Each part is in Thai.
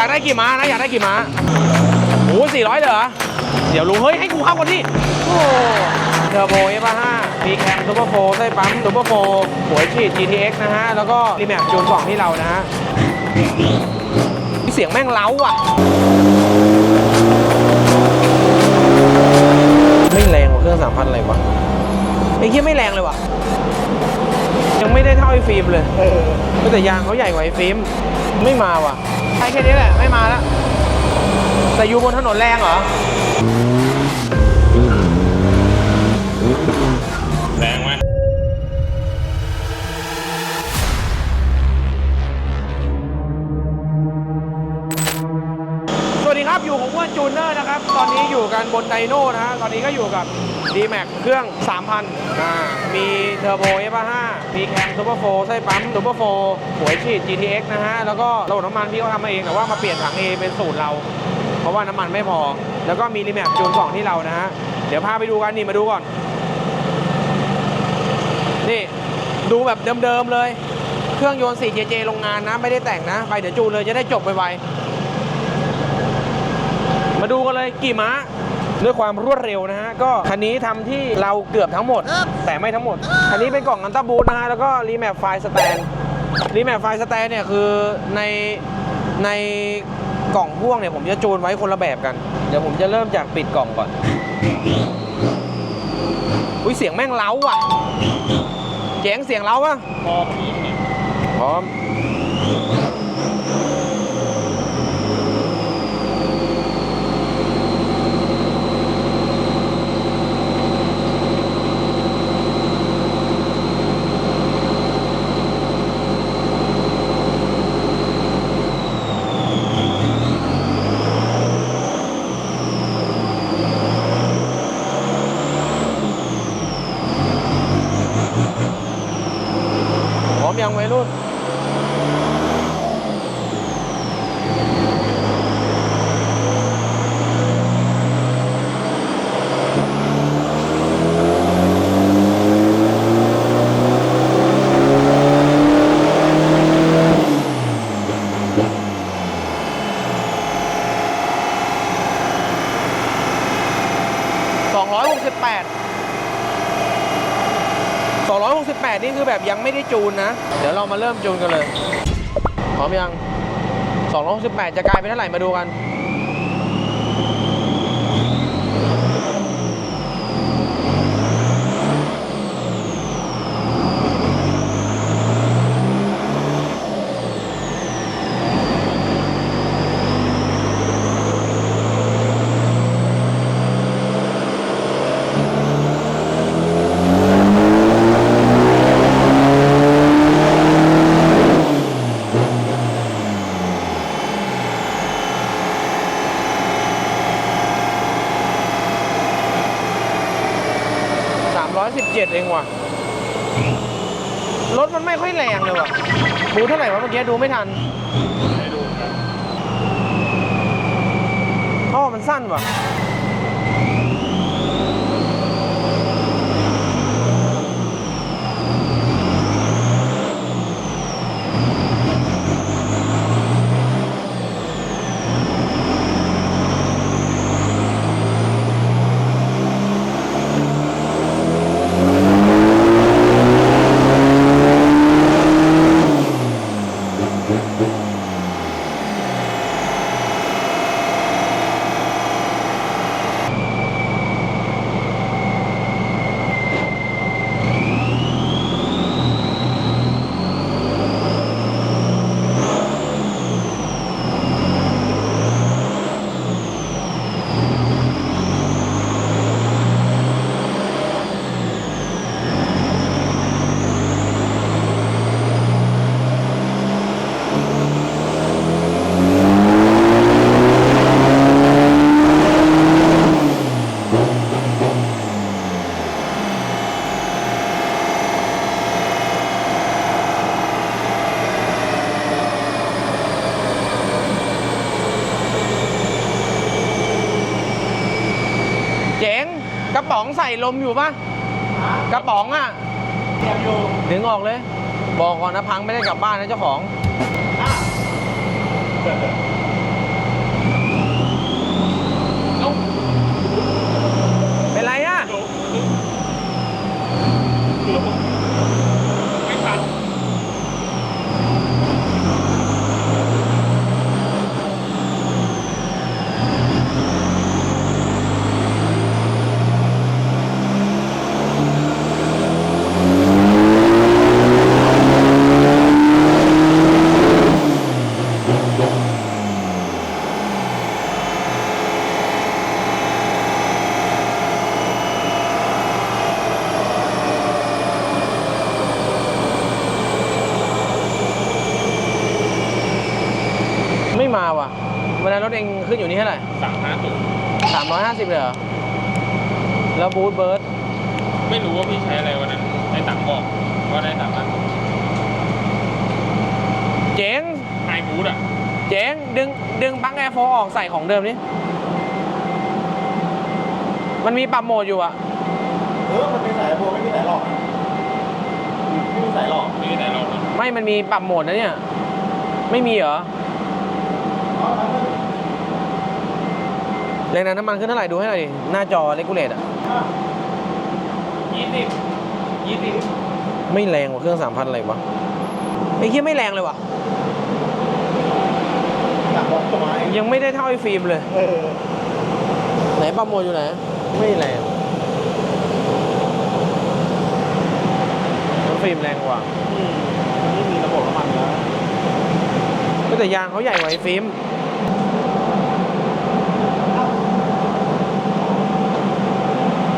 อยากได้กี่ม้านะอยากได้กี่ม้าโอ้สี่ร้อยเลยเหรอ เดี๋ยวลุงเฮ้ยให้กูเข้าก่อนดิโอ้เทอร์โบเอฟห้ามีแคมซูเปอร์โฟร์ไส้ปั๊มซูเปอร์โฟร์หัวฉีด GTX นะฮะ แล้วก็รีแมปจูนกล่องที่เรานะฮะเสียงแม่งเล้าอะ ไม่แรงกว่าเครื่องสามพันอะไรวะไอ้เหี้ยไม่แรงเลยว่ะยังไม่ได้เท่าไอ้ฟิล์มเลยแต่ยางเขาใหญ่กว่าไอ้ฟิล์มไม่มาว่ะ ใช่แค่นี้แหละ ไม่มาแล้ว แต่อยู่บนถนนแรงเหรอ แรงไหมสวัสดีครับ อยู่ของอ้วนจูเนอร์นะครับ ตอนนี้อยู่กันบนไดโน่นะฮะ ตอนนี้ก็อยู่กับ d m a x เครื่อง 3,000 อ่ามีเทอร์โบ F5 มีแคมซูเปอร์โฟไส้ปั๊มซูเปอร์โฟหัวฉีด GTX นะฮะ แล้วก็ระบบน้ำมันพี่เขาทำมาเอง แต่ว่ามาเปลี่ยนถัง A เป็นสูตรเรา เพราะว่าน้ำมันไม่พอ แล้วก็มีรีแมปจูนกล่องที่เรานะฮะ เดี๋ยวพาไปดูกันนี่มาดูก่อน นี่ดูแบบเดิมๆเลย เครื่องยนต์ 4JJ โรงงานนะ ไม่ได้แต่งนะ ไปเดี๋ยวจูนเลยจะได้จบไวๆมาดูกันเลยกี่ม้า ด้วยความรวดเร็วนะฮะก็คันนี้ทำที่เราเกือบทั้งหมด แต่ไม่ทั้งหมด คันนี้เป็นกล่องอันต้าบูทนะฮะแล้วก็รีแมปไฟล์สแตนรีแมปไฟล์สแตนเนี่ยคือในในกล่องพ่วงเนี่ยผมจะจูนไว้คนละแบบกัน เดี๋ยวผมจะเริ่มจากปิดกล่องก่อน อุ้ยเสียงแม่งเล้าอะเจ๋งเสียงเล้าอะพอพีคเนี่ยพร้อม พร้อมยังวัยรุ่น 268 8 นี่คือแบบยังไม่ได้จูนนะ เดี๋ยวเรามาเริ่มจูนกันเลยพร้อมยัง268 จะกลายเป็นเท่าไหร่มาดูกัน 317 เองว่ะ รถมันไม่ค่อยแรงเลยว่ะดู เท่าไหร่วะเมื่อกี้ดูไม่ทัน ให้ดูนะ ท่อมันสั้นว่ะ เจ๋ง กระป๋องใส่ล มอยู่ปะกระป๋องอะเตรียมอยู่ดึงออกเลย บอกก่อนนะพังไม่ได้กลับบ้านนะเจ้าของ อะนั้นรถเองขึ้นอยู่นี่เท่าไหร่ สามห้าศูนย์ สามร้อยห้าสิบ เลยเหรอ แล้วบูทเบิร์ดไม่รู้ว่าพี่ใช้อะไรวันนั้นได้ตังค์บอกว่าได้สามพันเจ๋ง ไฮบูทอะเจ๋ง ดึง ดึงปลั๊กแอร์โฟออกใส่ของเดิมนี่มันมีปรับโหมดอยู่อะเออ มันเป็นสายโบไม่มีสายหลอกไม่มีสายหลอกไม่ได้ลองนะไม่มันมีปรับโหมดนะเนี่ย ไม่มีเหรอ แรงดันน้ำมันขึ้นเท่าไหร่ดูให้หน่อยดิหน้าจอเลกูเลตอะยี่สิบยี่สิบไม่แรงกว่าเครื่องสามพันอะไรวะไอ้เหี้ยไม่แรงเลยวะอยากบอกต้นไม้ยังไม่ได้เท่าไอ้ฟิล์มเลย เออไหนปรับโหมดอยู่ไหน ไม่แรงน้องฟิล์มแรงกว่าอืมนี่มีระบบน้ำมันแล้ว ก็แต่ยางเขาใหญ่กว่าไอ้ฟิล์ม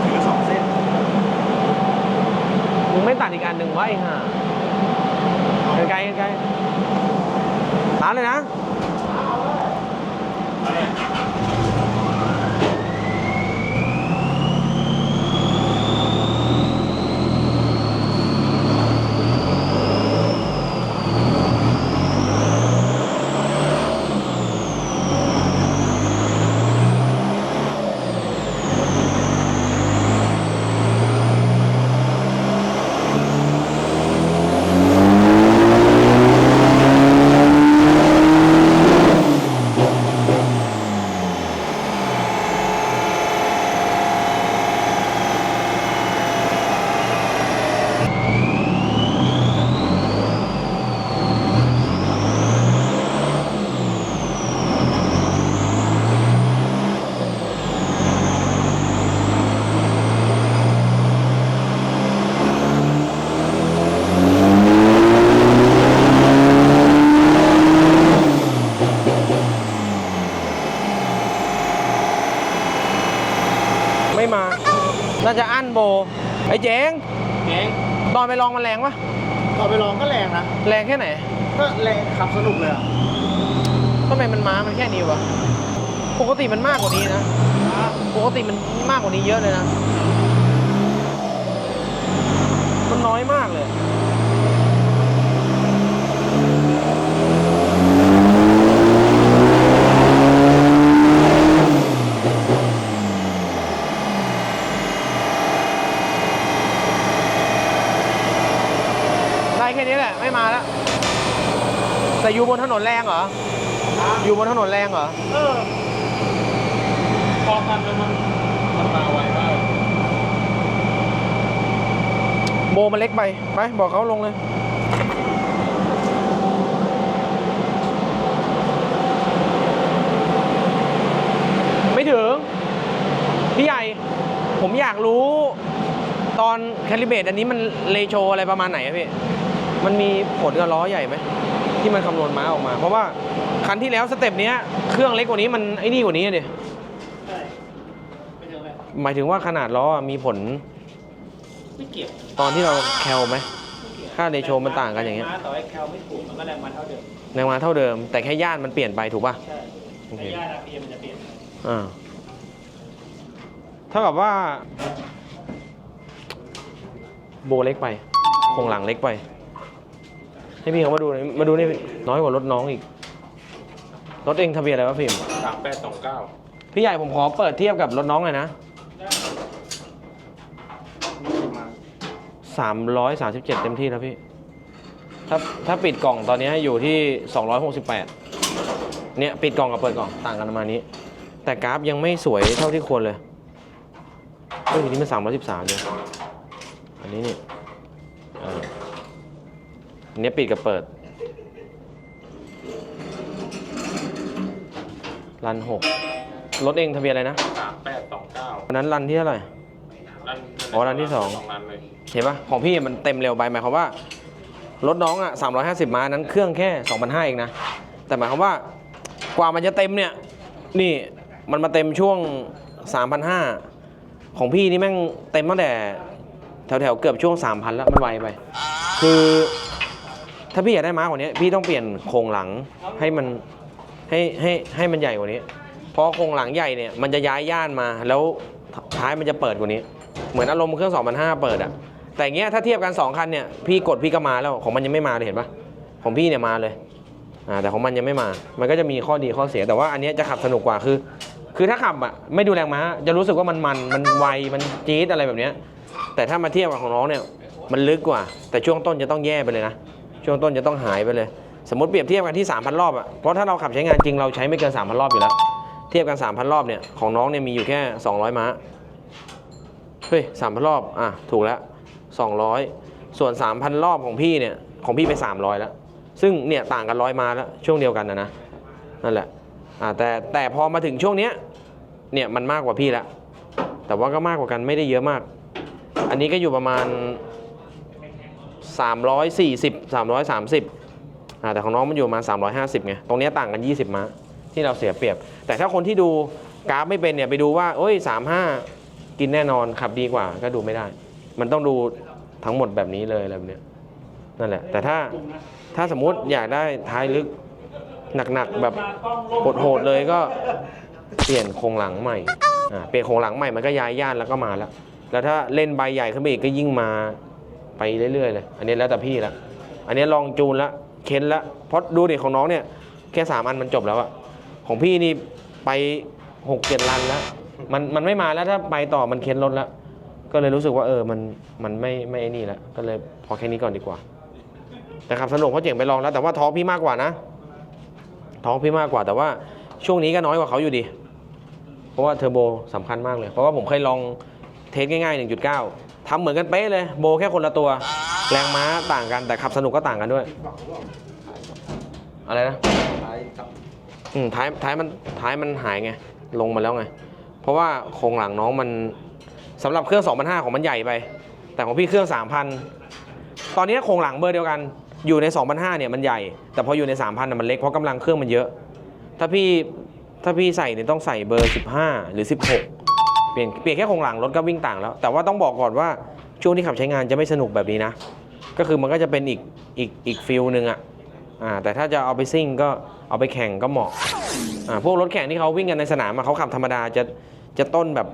ถือสองเส้น มึงไม่ ตัดอีกอันหนึ่งวะไอ้ห่าไกลไกลๆร้านเลยนะ น่าจะอั้นโบ ไอ้เจ๋งเองตอนไปลองมันแรงปะตอนไปลองก็แรงนะ แรงแค่ไหน ก็แรงขับสนุกเลยอะทำไมมันมามันแค่นี้วะ ปกติมันมากกว่านี้นะ ปกติมันมากกว่านี้เยอะเลยนะ มันน้อยมากเลย ค่นี้แหละ ไม่มาแล้ว แต่อยู่บนถนนแรงเหรอ อยู่บนถนนแรงเหรอ เออพอกันแล้วมันมันมาไวมากโบมันเล็กไป ไป บอกเขาลงเลย ไม่ถึง พี่ใหญ่ ผมอยากรู้ ตอนแคลิเบตอันนี้มันเลโชอะไรประมาณไหนอะพี่ มันมีผลกับล้อใหญ่ไหมที่มันคำนวณม้าออกมา เพราะว่าคันที่แล้วสเต็ปเนี้ยเครื่องเล็กกว่านี้มันไอ้นี่กว่านี้อะดิใช่ไม่ถึงเลยหมายถึงว่าขนาดล้ออะมีผลไม่เกี่ยวตอนที่เราแคลไหม ไม่เกี่ยวค่าเรโชมันต่างกันอย่างเงี้ยม้ต่อให้แคลไม่ถูกมันก็แรงมาเท่าเดิมแรงม้าเท่าเดิม แต่แค่ย่านมันเปลี่ยนไปถูกป่ะ ใช่โอเคแต่ย่าดาเพียมันจะเปลี่ยนอ่าเท่ากับว่า โบเล็กไปโครงหลังเล็กไป ให้พี่เขามาดูหน่อยมาดูนี่น้อยกว่ารถน้องอีก รถเองทะเบียนอะไรวะฟิล์มสามแปดสองเก้าพี่ใหญ่ผมขอเปิดเทียบกับรถน้องหน่อยนะสามร้อยสามสิบเจ็ดเต็มที่แล้วพี่ ถ้าถ้าปิดกล่องตอนนี้อยู่ที่สองร้อยหกสิบแปดเนี่ยปิดกล่องกับเปิดกล่องต่างกันประมาณนี้ แต่กราฟยังไม่สวยเท่าที่ควรเลยเฮ้ยอันนี้มันสามร้อยสิบสามเลยอันนี้นี่อ่า อันนี้ปิดกับเปิด รันหกรถเองทะเบียนอะไรนะสามแปดสองเก้าวันนั้นรันที่เท่าไหร่ รันอ๋อรันที่สองสองรันเลยเห็นปะของพี่มันเต็มเร็วไปหมายความว่า รถน้องอะ350ม้านั้นเครื่องแค่2,500เองนะ แต่หมายความว่ากว่ามันจะเต็มเนี่ย นี่มันมาเต็มช่วง3,500ของพี่นี่แม่งเต็มตั้งแต่แถวๆเกือบช่วง3,000แล้วมันไวไป คือ ถ้าพี่อยากได้ม้ากว่านี้พี่ต้องเปลี่ยนโครงหลังให้มันให้ให้ให้มันใหญ่กว่านี้ เพราะโครงหลังใหญ่เนี่ยมันจะย้ายย่านมา แล้วท้ายมันจะเปิดกว่านี้ เหมือนอารมณ์เครื่อง2,500เปิดอะแต่เงี้ยถ้าเทียบกัน2คันเนี่ยพี่กดพี่ก็มาแล้วของมันยังไม่มาเลยเห็นปะของพี่เนี่ยมาเลยอ่าแต่ของมันยังไม่มา มันก็จะมีข้อดีข้อเสียแต่ว่าอันนี้จะขับสนุกกว่าคือ คือถ้าขับอะไม่ดูแรงม้าจะรู้สึกว่ามันมันมันไวมันจี๊ดอะไรแบบเนี้ยแต่ถ้ามาเทียบกับของน้องเนี่ยมันลึกกว่า แต่ช่วงต้นจะต้องแย่ไปเลยนะ ช่วงต้นจะต้องหายไปเลย สมมติเปรียบเทียบกันที่ 3,000 รอบอะเพราะถ้าเราขับใช้งานจริงเราใช้ไม่เกิน 3,000 รอบอยู่แล้ว เทียบกัน 3,000 รอบเนี่ยของน้องเนี่ยมีอยู่แค่ 200 ม้าเฮ้ย3,000 รอบอะถูกแล้ว 200 ส่วน 3,000 รอบของพี่เนี่ยของพี่ไป 300 แล้ว ซึ่งเนี่ยต่างกันร้อยม้าแล้วช่วงเดียวกันนะนะนั่นแหละอ่าแต่แต่พอมาถึงช่วงเนี้ยเนี่ยมันมากกว่าพี่แล้วแต่ว่าก็มากกว่ากันไม่ได้เยอะมาก อันนี้ก็อยู่ประมาณ 340 330อ่าแต่ของน้องมันอยู่ประมา 350ไงตรงนี้ต่างกัน 20ม้าที่เราเสียเปรียบ แต่ถ้าคนที่ดูกราฟไม่เป็นเนี่ยไปดูว่าโอ้ย 35 กินแน่นอนขับดีกว่าก็ดูไม่ได้ มันต้องดูทั้งหมดแบบนี้เลยอะไรแบบเนี้ยนั่นแหละ แต่ถ้าถ้าสมมุติอยากได้ท้ายลึกหนักๆแบบโหดๆเลยก็เปลี่ยนโครงหลังใหม่เปลี่ยนโครงหลังใหม่มันก็ย้ายย่านแล้วก็มาแล้ว แล้วถ้าเล่นใบใหญ่ขึ้นไปอีกก็ยิ่งมา ไปเรื่อยๆเลยอันนี้แล้วแต่พี่ละอันนี้ลองจูนละเค้นละเพราะดูดิของน้องเนี่ยแค่สามอันมันจบแล้วอะของพี่นี่ไปหกเจ็ดลันแล้วมันมันไม่มาแล้วถ้าไปต่อมันเค้นรถแล้วก็เลยรู้สึกว่าเออมันมันไม่ไม่ไอ้นี่แล้วก็เลยพอแค่นี้ก่อนดีกว่าแต่ขับสนุกเพราะเจ๋งไปลองแล้วแต่ว่าท้องพี่มากกว่านะ ท้องพี่มากกว่าแต่ว่าช่วงนี้ก็น้อยกว่าเขาอยู่ดี เพราะว่าเทอร์โบสำคัญมากเลย เพราะว่าผมเคยลองเทสง่ายๆ 1.9 ทำเหมือนกันเป๊ะเลยโบแค่คนละตัว แรงม้าต่างกันแต่ขับสนุกก็ต่างกันด้วย อะไรนะอืมท้ายท้ายมันท้ายมันหายไง ลงมาแล้วไง เพราะว่าโครงหลังน้องมันสำหรับเครื่อง2,500ของมันใหญ่ไป แต่ของพี่เครื่อง3,000 ตอนนี้โครงหลังเบอร์เดียวกัน อยู่ใน2,500เนี่ยมันใหญ่ แต่พออยู่ใน3,000น่ะมันเล็กเพราะกำลังเครื่องมันเยอะ ถ้าพี่ถ้าพี่ใส่เนี่ยต้องใส่เบอร์ 15 หรือ 16 เปลี่ยนเปลี่ยนแค่โครงหลังรถก็วิ่งต่างแล้ว แต่ว่าต้องบอกก่อนว่าช่วงที่ขับใช้งานจะไม่สนุกแบบนี้นะ ก็คือมันก็จะเป็นอีกอีกอีกฟิลหนึ่งอะอ่าแต่ถ้าจะเอาไปซิ่งก็เอาไปแข่งก็เหมาะอ่าพวกรถแข่งที่เขาวิ่งกันในสนามอะเขาขับธรรมดาจะจะต้นแบบ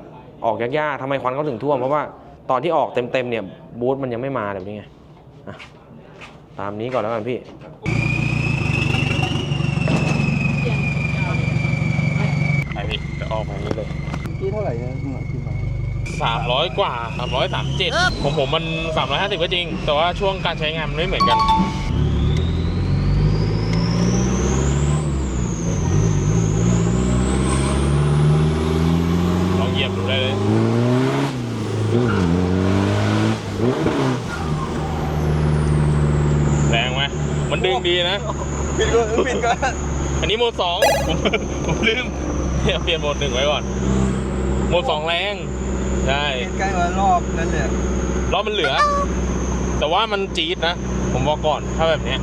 ออกยากๆทำไมควันเขาถึงท่วมเพราะว่าตอนที่ออกเต็มๆเนี่ยบูธมันยังไม่มาแบบนี้ไงอะตามนี้ก่อนแล้วกันพี่ ไปพี่จะออกมานี้เลย ที่เท่าไหร่เนี่ยหน่อยกี่บาทสามร้อยกว่าสามร้อยสามเจ็ดของผมมันสามร้อยห้าสิบก็จริง แต่ว่าช่วงการใช้งานมันไม่เหมือนกันลองเหยียบดูได้เลยแรงไหมมันดึงดีนะปิดก็ปิดก็อันนี้โหมดสองผมผมลืมเปลี่ยนโหมดหนึ่งไว้ก่อนโหมดสองแรงใช่ใกล้มารอบนั่นเนี่ยรอบมันเหลือ แต่ว่ามันจี๊ดนะ ผมบอกก่อนถ้าแบบเนี้ย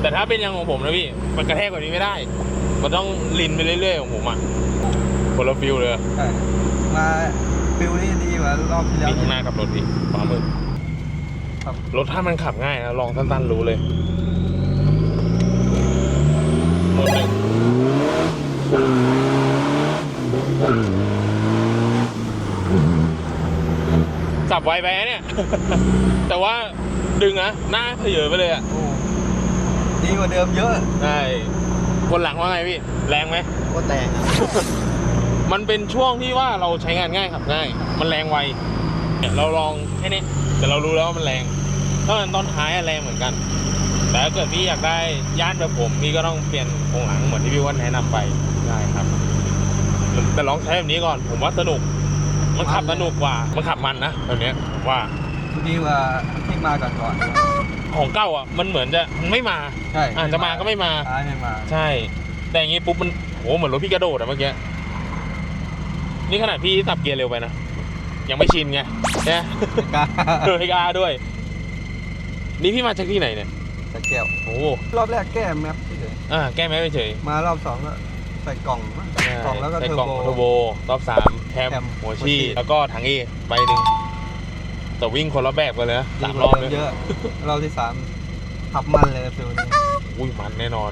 แต่ถ้าเป็นอยังของผมนะพี่ มันกระแทกกว่านี้ไม่ได้ มันต้องลินไปเรื่อยๆของผมอะคนละฟิลเลยใช่มาฟิลนี่ดีกว่ารอบที่แล้วนี่ข้างหน้ากับรถพี่ขวามือครับรถถ้ามันขับง่ายนะลองสั้นๆรู้เลยโหมดหนึ่ง ไวไปนะเนี่ย แต่ว่าดึงนะหน้าเผยไปเลยอะโอ้ดีกว่าเดิมเยอะใช่คนหลังว่าไงพี่ แรงไหม ก็แตกอะมันเป็นช่วงที่ว่าเราใช้งานง่ายขับง่าย มันแรงไวเนี่ยเราลองแค่นี้แต่เรารู้แล้วว่ามันแรงถ้ามันตอนท้ายอะแรงเหมือนกัน แต่ถ้าเกิดพี่อยากได้ย่านแบบผมพี่ก็ต้องเปลี่ยนโครงหลังเหมือนที่พี่อ้วันแนะนำไปได้ครับ แต่ลองใช้แบบนี้ก่อนผมว่าสนุก มันขับสนุกกว่า มันขับมันนะแบบเนี้ยผมว่าดีกว่าที่มาก่อนก่อนของเก่าอะมันเหมือนจะมันไม่มาใช่อะจะมาก็ไม่มาท้ายไม่มา ใช่ แต่อย่างงี้ปุ๊บมันโหเหมือนรถพี่กระโดดอะเมื่อกี้นี่ขนาดพี่สับเกียร์เร็วไปนะยังไม่ชินไงใช่ไหมไม่กล้าเออเอกอาร์ด้วย นี่พี่มาจากที่ไหนเนี่ยตะแก้วโอ้รอบแรกแก้แมปเฉยอ่าแก้ไหมไปเฉยๆมารอบสองก็ใส่กล่องมั้งกล่องแล้วก็ใส่เทอร์กล่องโบเทอร์โบรอบสาม แคมแคมหัวหัวฉีชี่ดแล้วก็ถังเอใบหนึ่งแต่วิ่งคนละแบบกันเลยนะดีสามกรว่าอบเดิเลยมเยอะรอบที่สามขับมันเลยฟิลนี้อุ้ยมันแน่นอน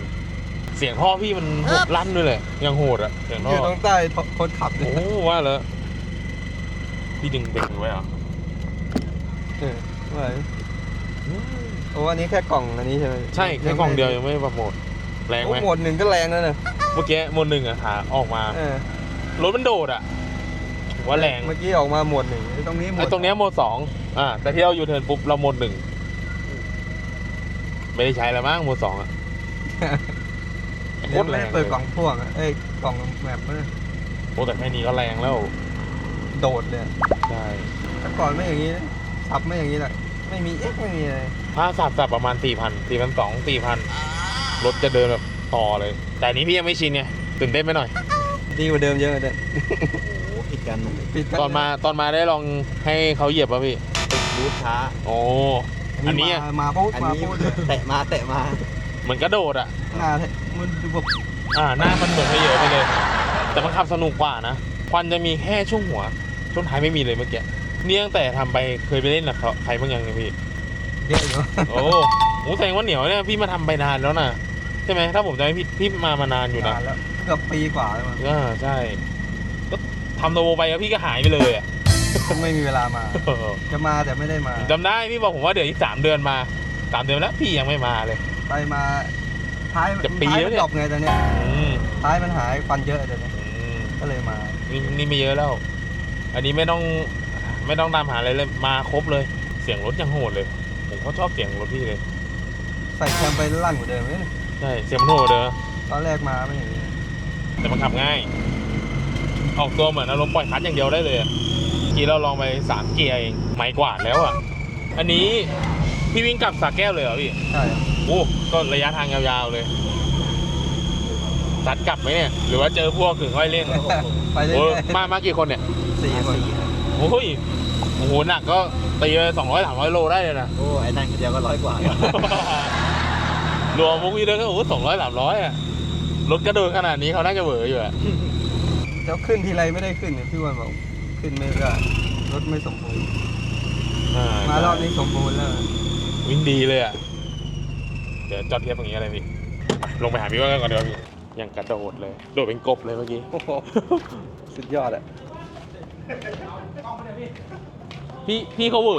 เสียงท่อพี่มันโหดลั่นด้วยเลยยังโหดอะเสียงท่อยู่อตรงใต้คนขับเลโอ้ยว่าแล้วพี่ดึงเบรกไว้เหรอเออว่าโอ้อันนี้แค่กล่องอันนี้ใช่ไหมใช่แค่กล่องเดียวยังไม่ปรับโหมดแรงโอ้ไหมหมวดหนึ่งก็แรงแล้วนะเมื่อกี้โหมดหนึ่งอะขาออกมา เออรถมันโดดอะ ถือว่าแรงเมื่อกี้ออกมาหมวดหนึ่งไอ้ตรงนี้หมวไอ้ดตรงเนี้ยโหมดสองอ่า แต่ที่เรายูเทิร์นปุ๊บเราโหมดหนึ่งไม่ได้ใช้แล้วมั้งโหมดสองอะโคเดี๋ยวตรแรไม่งได้เลเปิดยกล่องพ่วงอะเอ้ยกล่องแมปมันโอ้แต่แค่นี้ก็แรงแล้วโดดเลยอะใช่แต่ก่อนไม่อย่างนี้นะขับไม่อย่างนี้แหละไม่มีเอ็กไม่มีอะไรถ้าสับสับประมาณสี่พันสี่พันสองสี่พันรถจะเดินแบบต่อเลย แต่อันนี้พี่ยังไม่ชินไงตื่นเต้นไปหน่อย ดีกว่าเดิมเยอะเลยโอ้ผิด กันปิดกัตอนมาตอนมาได้ลองให้เขาเหยียบป่ะพี่ รูทช้าโอ้อันนี้อะมามาพูดอันมานี้พูดเลยแตะมาแตะมาเหมือนกระโดดอะ หน้าเนี่ยมันดูแบบอ่าหน้ามันเหมือนให้เยอะไปเลย แต่มันขับสนุกกว่านะ ควันจะมีแค่ช่วงหัว ช่วงท้ายไม่มีเลยเมื่อกี้นี่ตั้งแต่ทำไปเคยไปเล่นกับเขาใครบ้างยังเนี่ยพี่ เยอะอยู่โอ้โหแสดงว่าเหนียวเนี่ยพี่มาทำไปนานแล้วนะใช่ไหมถ้าผมจำไม่ผิดพี่มามานานอยู่นะนานแล้วเกือบปีกว่าแล้วมั้งอ่าใช่ก็ ทำตัวโวไปแล้วพี่ก็หายไปเลยอะไม่มีเวลามา จะมาแต่ไม่ได้มา จำได้พี่บอกผมว่าเดี๋ยวอีกสามเดือนมาสามเดือนแล้วพี่ยังไม่มาเลย ไปมาท้ายจะปีท้ายแล้วมันเนี่ย ดรอปไงตอนเนี้ยอืมท้ายมันหายควันเยอะเดี๋ยวนี้อืมก็เลยมา นี่นี่ไม่เยอะแล้ว อันนี้ไม่ต้องไม่ต้องตามหาอะไรเลยมาครบเลย เสียงรถยังโหดเลย ผมก็ชอบเสียงรถพี่เลย ใส่แคมไปลั่นกว่าเดิมเลยนะใช่ เสียงมันโหดเด้อตอนแรกมาไม่อย่างนี้แต่มันขับง่าย ออกตัวเหมือนอารมณ์ปล่อยคลัดอย่างเดียวได้เลยอะเมื่อกี้เราลองไปสามเกียร์เองไม่กวาดแล้วอะ อันนี้พี่วิ่งกลับสาแก้วเลยเหรอพี่ใช่โอ้ก็ระยะทางยาวๆเลยตัดกลับไหมเนี่ย หรือว่าเจอพวกถึงค่อยเล่นไปเรื่โอ้อยมามากี่คนเนี่ยๆสี่คนโอ้ยโอ้โหหนักก็ตีไปสองร้อยสามร้อยโลได้เลยนะโอ้ไอ้นั่นคนเดียวก็ร้อยกว่ารวมพวกพี่ด้วยก็โอ้สองร้อยสามร้อยอะรถกระโดดขนาดนี้เขาน่าจะเหวออยู่อะ แล้วขึ้นทีไรไม่ได้ขึ้นเนี่ยพี่วันบอกขึ้นไม่ได้รถไม่สมบูรณ์มารอบนี้สมบูรณ์แล้ววิ่งดีเลยอะเดี๋ยวจอดเทียบตรงนี้อะไรพี่ไปลงไปหาพี่ว่ากันก่อนเดี๋ยวาพี่ยังกระโดดเลย โดดเป็นกบเลยเมื่อกี้ โอ้โหสุดยอดอะพี่พี่เขาเหวอ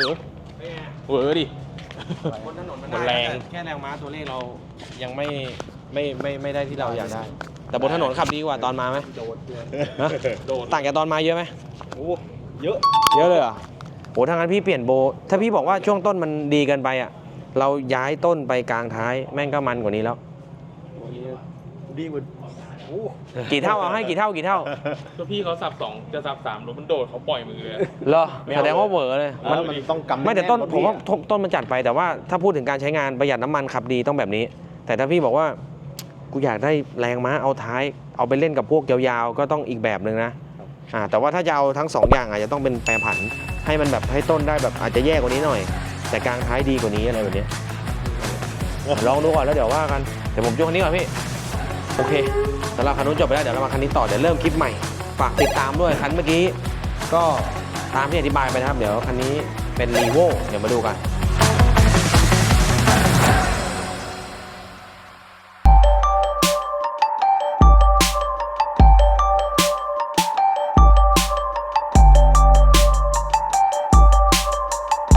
เหวอดิ บนถนนมันมันได้แรง แต่แค่แรงม้าตัวเลขเรายังไม่ไม่ไม่ไม่ได้ที่เราอยากได้ แต่บนถนนขับดีกว่าตอนมาไหมโดดเลยฮะโดดต่างจากตอนมาเยอะไหมโอ้เยอะ เยอะเลยเหรอโหถ้างั้นพี่เปลี่ยนโบ ถ้าพี่บอกว่าช่วงต้นมันดีเกินไปอะ เราย้ายต้นไปกลางท้ายแม่งก็มันกว่านี้แล้ว ดีกว่าโอ้กี่เท่าเอาให้กี่เท่ากี่เท่าก็พี่เขาสับสองจะสับสามรถมันโดดเขาปล่อยมือเลยอะเหรอแสดงว่าเหวอเลยมัมันนมันต้องกำไม่แต่ต้นรถผมพี่ว่าอะต้นต้นมันจัดไปแต่ว่าถ้าพูดถึงการใช้งานประหยัดน้ำมันขับดีต้องแบบนี้ แต่ถ้าพี่บอกว่า กูอยากได้แรงม้าเอาท้าย เอาไปเล่นกับพวกยาวๆ ก็ต้องอีกแบบหนึ่งนะอ่าแต่ว่าถ้าจะเอาทั้งสองอย่างอาจจะต้องเป็นแปรผัน ให้มันแบบให้ต้นได้แบบอาจจะแย่กว่านี้หน่อย แต่กลางท้ายดีกว่านี้อะไรแบบเนี้ยลองดูก่อนแล้วเดี๋ยวว่ากันเดี๋ยวผมยกคันนี้ก่อนพี่โอเคสำหรับคันนู้นจบไปแล้วเดี๋ยวเรามาคันนี้ต่อเดี๋ยวเริ่มคลิปใหม่ฝากติดตามด้วยคันเมื่อกี้ก็ตามที่อธิบายไปนะครับ เดี๋ยวคันนี้เป็นรีโวเดี๋ยวมาดูกัน